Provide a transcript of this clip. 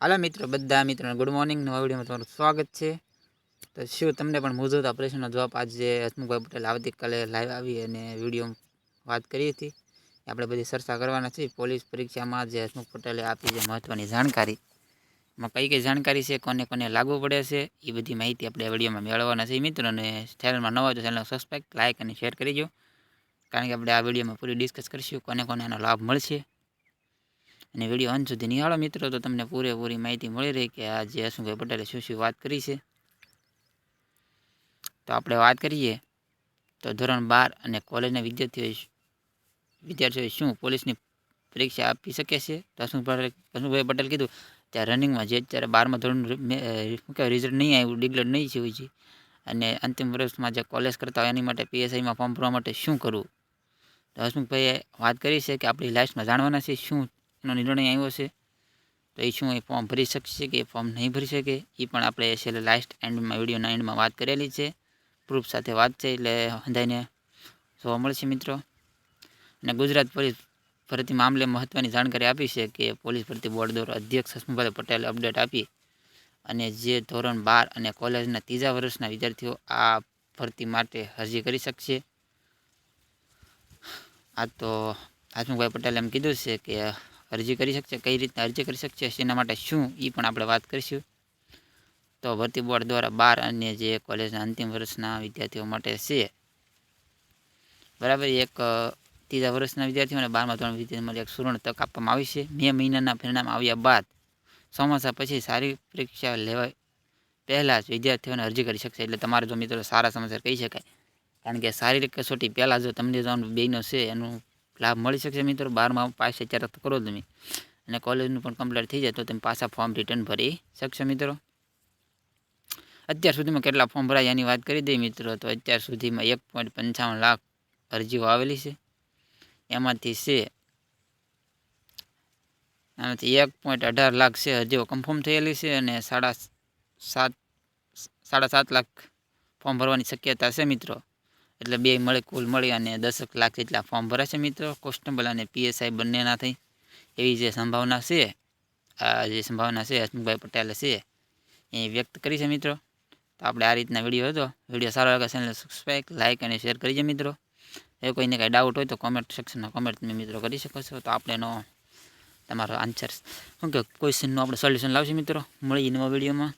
Hello મિત્રો, બધા મિત્રો ગુડ મોર્નિંગ નવા વિડીયોમાં તમારું સ્વાગત છે. તો શું તમને પણ મૂળભૂત ઓપરેશનનો જવાબ આજે હસમુખભાઈ પટેલ આવતીકાલે લાઈવ આવી અને વીડિયો વાત કરી હતી. આપણે બધી ચર્ચા કરવાના છે પોલીસ પરીક્ષામાં જે હસમુખ પટેલે આપી જે મહત્ત્વની જાણકારી, એમાં કઈ કઈ જાણકારી છે, કોને કોને લાગુ પડે છે, એ બધી માહિતી આપણે વિડીયોમાં મેળવવાના છે મિત્રો અને ચેનલમાં નવા તો ચેનલ સબસ્ક્રાઈબ લાઇક અને શેર કરી દો કારણ કે આપણે આ વિડીયોમાં પૂરી ડિસ્કસ કરીશું કોને કોને એનો લાભ મળશે. અને વીડિયો અંત સુધી નિહાળો મિત્રો, તો તમને પૂરેપૂરી માહિતી મળી રહી કે આ જે હસુભાઈ પટેલે શું શું વાત કરી છે. તો આપણે વાત કરીએ, તો ધોરણ બાર અને કોલેજના વિદ્યાર્થીઓ વિદ્યાર્થીઓએ શું પોલીસની પરીક્ષા આપી શકે છે? તો હસુભાઈ હસુભાઈ પટેલ કીધું, ત્યાં રનિંગમાં જે અત્યારે બારમા ધોરણ રિઝલ્ટ નહીં આવ્યું ડિક્લેર નહીં થયું છે. અને અંતિમ વર્ષમાં જે કોલેજ કરતા હોય, એની માટે પીએસઆઈમાં ફોર્મ ભરવા માટે શું કરવું? તો હસમુખભાઈએ વાત કરી છે કે આપણી લાઈફમાં જાણવાના છે શું એનો નિર્ણય આવ્યો છે, તો એ શું એ ફોર્મ ભરી શકશે કે એ ફોર્મ નહીં ભરી શકે, એ પણ આપણે છેલ્લે લાસ્ટ એન્ડમાં વિડીયોના એન્ડમાં વાત કરેલી છે. પ્રૂફ સાથે વાત છે, એટલે હંધાઈને જોવા મળશે મિત્રો. અને ગુજરાત પોલીસ ભરતી મામલે મહત્ત્વની જાણકારી આપી છે કે પોલીસ ભરતી બોર્ડ દ્વારા અધ્યક્ષ હસમુભાઈ પટેલે અપડેટ આપી અને જે ધોરણ બાર અને કોલેજના ત્રીજા વર્ષના વિદ્યાર્થીઓ આ ભરતી માટે અરજી કરી શકશે. આ તો હસમુખભાઈ પટેલે એમ કીધું છે કે અરજી કરી શકશે? કઈ રીતના અરજી કરી શકશે? એના માટે શું? એ પણ આપણે વાત કરીશું. તો ભરતી બોર્ડ દ્વારા બાર અને જે કોલેજના અંતિમ વર્ષના વિદ્યાર્થીઓ માટે છે, બરાબર, એક ત્રીજા વર્ષના વિદ્યાર્થીઓ અને બારમા ધોરણ વિદ્યાર્થીઓ માટે એક સુવર્ણ તક આપવામાં આવી છે. મે મહિનાના પરિણામ આવ્યા બાદ ચોમાસા પછી સારી પરીક્ષા લેવા પહેલાં જ વિદ્યાર્થીઓને અરજી કરી શકશે. એટલે તમારે જો મિત્રો સારા સમાચાર કહી શકાય. કારણ કે શારીરિક કસોટી પહેલાં જો તમને જો બેનો છે, એનું લાભ મળી શકશે મિત્રો. બારમાં પાસ અત્યારે કરો તમે. અને કોલેજનું પણ કમ્પ્લીટ થઈ જાય તો તમે પાછા ફોર્મ રિટર્ન ભરી શકશો મિત્રો. અત્યાર સુધીમાં કેટલા ફોર્મ ભરાય એની વાત કરી દઈએ મિત્રો. તો અત્યાર સુધીમાં એક પોઈન્ટ પંચાવન લાખ અરજીઓ આવેલી છે. એમાંથી છે એમાંથી એક પોઈન્ટ અઢાર લાખ છે અરજીઓ કન્ફર્મ થયેલી છે અને સાડા સાત સાડા સાત લાખ ફોર્મ ભરવાની શક્યતા છે મિત્રો. એટલે બે મળે, કુલ મળી અને દસક લાખ જેટલા ફોર્મ ભરાશે મિત્રો કોન્સ્ટેબલ અને પીએસઆઈ બંનેના થઈ. એવી જે સંભાવના છે, આ જે સંભાવના છે, હસમુખભાઈ પટેલે છે, એ વ્યક્ત કરી છે મિત્રો. તો આપણે આ રીતના વીડિયો હતો. વીડિયો સારો લાગે ચેનલ સબસ્ક્રાઈબ લાઇક અને શેર કરીજો મિત્રો. એ કોઈને કાંઈ ડાઉટ હોય તો કોમેન્ટ સેક્શનમાં કોમેન્ટ તમે મિત્રો કરી શકો છો. તો આપણે એનો તમારો આન્સર શું કે ક્વેશ્ચનનું આપણે સોલ્યુશન લાવશું મિત્રો, મળીએ નવા વિડીયોમાં.